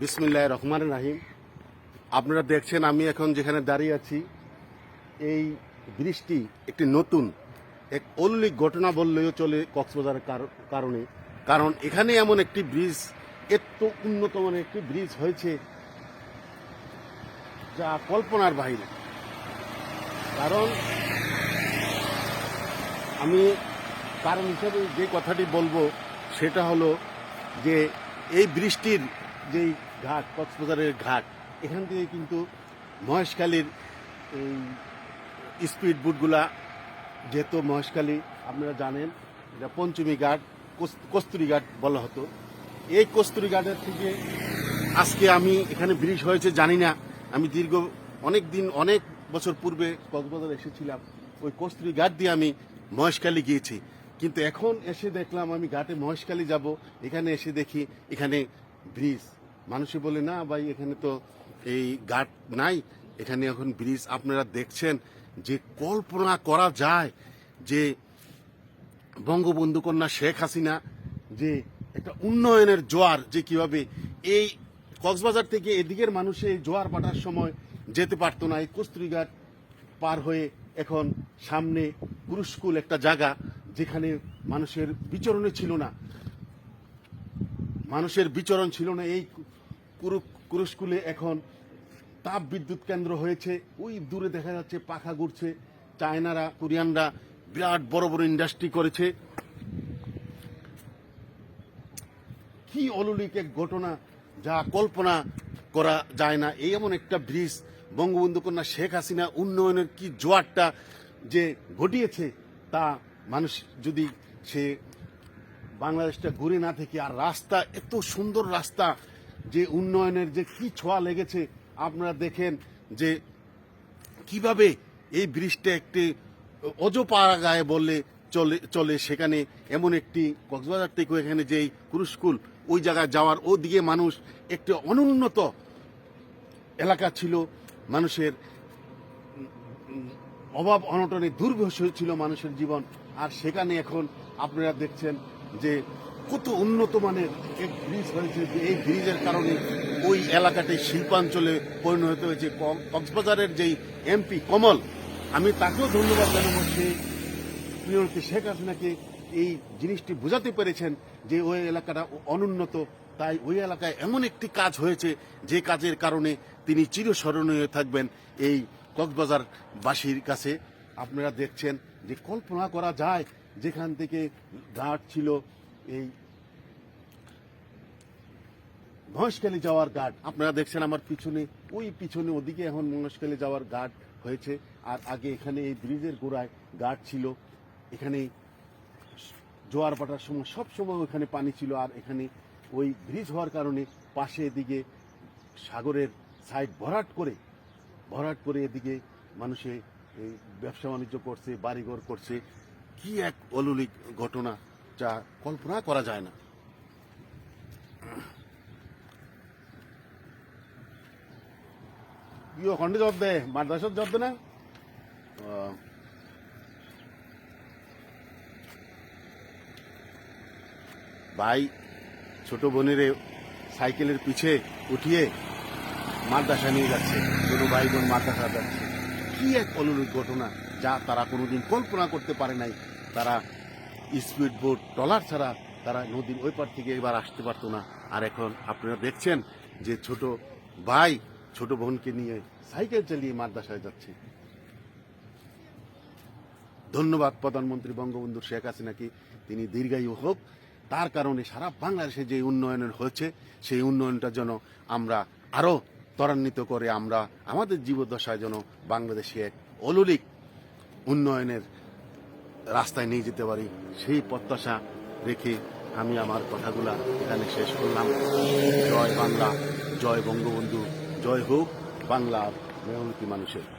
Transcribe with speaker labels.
Speaker 1: বিসমিল্লাহ রহমান রাহিম। আপনারা দেখছেন আমি এখন যেখানে দাঁড়িয়ে আছি, এই বৃষ্টি একটি নতুন, এক অলৌলিক ঘটনা বললেও চলে কক্সবাজারের কার- কারণে। কারণ এখানে এমন একটি ব্রিজ এত উন্নত মানের একটি ব্রিজ হয়েছে, যা কল্পনার বাইরে কারণ আমি কারণ হিসাবে যে কথাটি বলব, সেটা হলো যে এই বৃষ্টির যেই ঘাট, কক্সবাজারের ঘাট। এখান থেকে কিন্তু মহেশখালীর স্পিড বুটগুলা যেত মহেশখালী, আপনারা জানেন, এটা পঞ্চমী ঘাট, কস- কস্তুরী ঘাট বলা হতো। এই কস্তুরী ঘাটের থেকে আজকে আমি এখানে ব্রিজ হয়েছে, জানি না। আমি দীর্ঘ অনেক দিন, অনেক বছর পূর্বে কক্সবাজার এসেছিলাম। ওই কস্তুরি ঘাট দিয়ে আমি মহেশখালী গিয়েছি। কিন্তু এখন এসে দেখলাম আমি ঘাটে মহেশখালী যাব, এখানে এসে দেখি এখানে ব্রিজ। মানুষে বলে, না ভাই, এখানে তো এই ঘাট নাই। এখানে এখন ব্রিজ আপনারা দেখছেন যে কল্পনা করা যায় যে বঙ্গবন্ধু কন্যা শেখ হাসিনা যে একটা উন্নয়নের জোয়ার, যে কীভাবে এই কক্সবাজার থেকে এদিকের মানুষে জোয়ার পাঠার সময় যেতে পারতো না। এই কস্তুরীঘাট পার হয়ে এখন সামনে কুরুস্কুল একটা জায়গা যেখানে মানুষের বিচরণে ছিল না। মানুষের বিচরণ ছিল না। এই কুরু কুরুস্কুলে এখন তাপ বিদ্যুৎ কেন্দ্র হয়েছে। ওই দূরে দেখা যাচ্ছে পাখা ঘুরছে। চায়নারা, কোরিয়ানরা বিরাট বড় বড় ইন্ডাস্ট্রি করেছে। কি অলৌলিক এক ঘটনা যা কল্পনা করা যায় না। এই এমন একটা ব্রিজ বঙ্গবন্ধু কন্যা শেখ হাসিনা উন্নয়নের কি জোয়ারটা যে ঘটিয়েছে, তা মানুষ যদি সে বাংলাদেশটা ঘুরে না থেকে, আর রাস্তা, এত সুন্দর রাস্তা যে উন্নয়নের যে কি ছোঁয়া লেগেছে, আপনারা দেখেন যে কীভাবে এই ব্রিজটা একটি অজপাড়া গায়ে বললে চলে চলে সেখানে এমন একটি কক্সবাজার থেকে এখানে যেই কুরুস্কুল ওই জায়গায় যাওয়ার ওদিকে মানুষ একটি অনুন্নত এলাকা ছিল। মানুষের অভাব অনটনে দুর্বিষ ছিল মানুষের জীবন। আর সেখানে এখন আপনারা দেখছেন যে কত উন্নত মানের এক ব্রিজ হয়েছে যে এই ব্রিজের কারণে ওই এলাকাটাই শিল্পাঞ্চলে পরিণত হয়েছে। কক্সবাজারের যেই এমপি কমল, আমি তাকেও ধন্যবাদ জানাব। সে প্রিয়কে শেখ হাসিনাকে এই জিনিসটি বোঝাতে পেরেছেন যে ওই এলাকাটা অনুন্নত। তাই ওই এলাকায় এমন একটি কাজ হয়েছে যে কাজের কারণে তিনি চিরস্মরণীয় থাকবেন এই কক্সবাজার বাসীর কাছে। আপনারা দেখছেন যে কল্পনা করা যায় যেখান থেকে ঘাট ছিল এই মহেশখালী যাওয়ার ঘাট, আপনারা দেখছেন আমার পিছনে, ওই পিছনে ওদিকে এখন মহেশখালী যাওয়ার ঘাট হয়েছে। আর আগে এখানে এই ব্রিজের গোড়ায় ঘাট ছিল। এখানে জোয়ার পাটার সময়, সব সময় ওখানে পানি ছিল। আর এখানে ওই ব্রিজ হওয়ার কারণে পাশে এদিকে সাগরের সাইড ভরাট করে ভরাট করে এদিকে মানুষে ব্যবসা বাণিজ্য করছে, বাড়িঘর করছে। কি এক অলৌলিক ঘটনা। যা কল্পনা করা যায় না। খন্ডে জব দে মাদ্রাসত জব দে না। ভাই, ছোট বোনের সাইকেলের পিছে উঠিয়ে মাদ্রাসা নিয়ে যাচ্ছে। ছোট ভাই বোন মাদ্রাসা যাচ্ছে। কি এক অলৌলিক ঘটনা যা তারা কোনোদিন কল্পনা করতে পারে নাই। তারা স্পিড বোট ট্রলার ছাড়া তারা নদীর ওই পার থেকে এবার আসতে পারতো না। আর এখন আপনারা দেখছেন যে ছোট ভাই, ছোট বোনকে নিয়ে সাইকেল চালিয়ে মাদ্রাসায় যাচ্ছে। ধন্যবাদ প্রধানমন্ত্রী বঙ্গবন্ধু শেখ হাসিনাকে। তিনি দীর্ঘায়ু হোক, তার কারণে সারা বাংলাদেশে যে উন্নয়নের হয়েছে, সেই উন্নয়নটা যেন আমরা আরও ত্বরান্বিত করে আমরা আমাদের জীবদ্দশায় যেন বাংলাদেশে এক অলৌলিক উন্নয়নের রাস্তায় নিয়ে যেতে পারি। সেই প্রত্যাশা রেখে আমি আমার কথাগুলো এখানে শেষ করলাম। জয় বাংলা, জয় বঙ্গবন্ধু, জয় হোক বাংলার মেহনতি মানুষের।